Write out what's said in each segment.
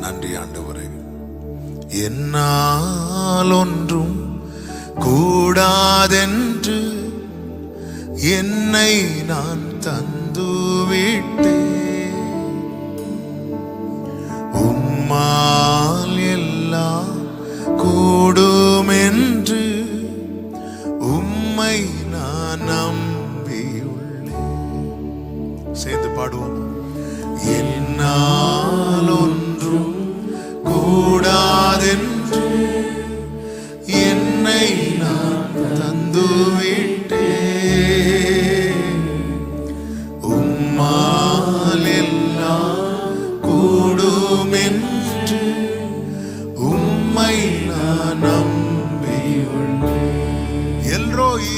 நன்றி ஆண்டவரே. என்னால் ஒன்றும் கூடாதென்று என்னை நான் தந்துவிட்டேன் உம்மால் எல்லாம் கூடுமென்று உம்மை நான் நம்பியுள்ளேன். சேர்ந்து பாடுவோம். என்னால் ஒன்று போகும் என்று உம்மை நான் நம்பியுள்ளேன். எல்ரோயி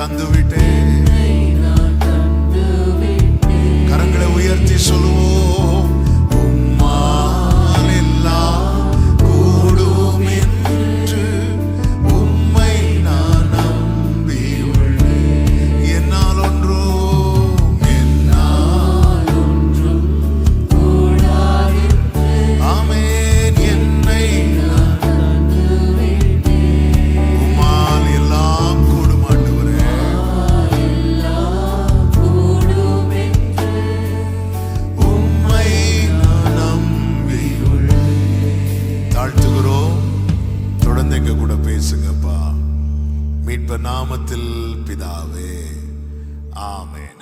தந்துவிட்டேன். பரிசுத்த நாமத்தில் பிதாவே. ஆமேன்.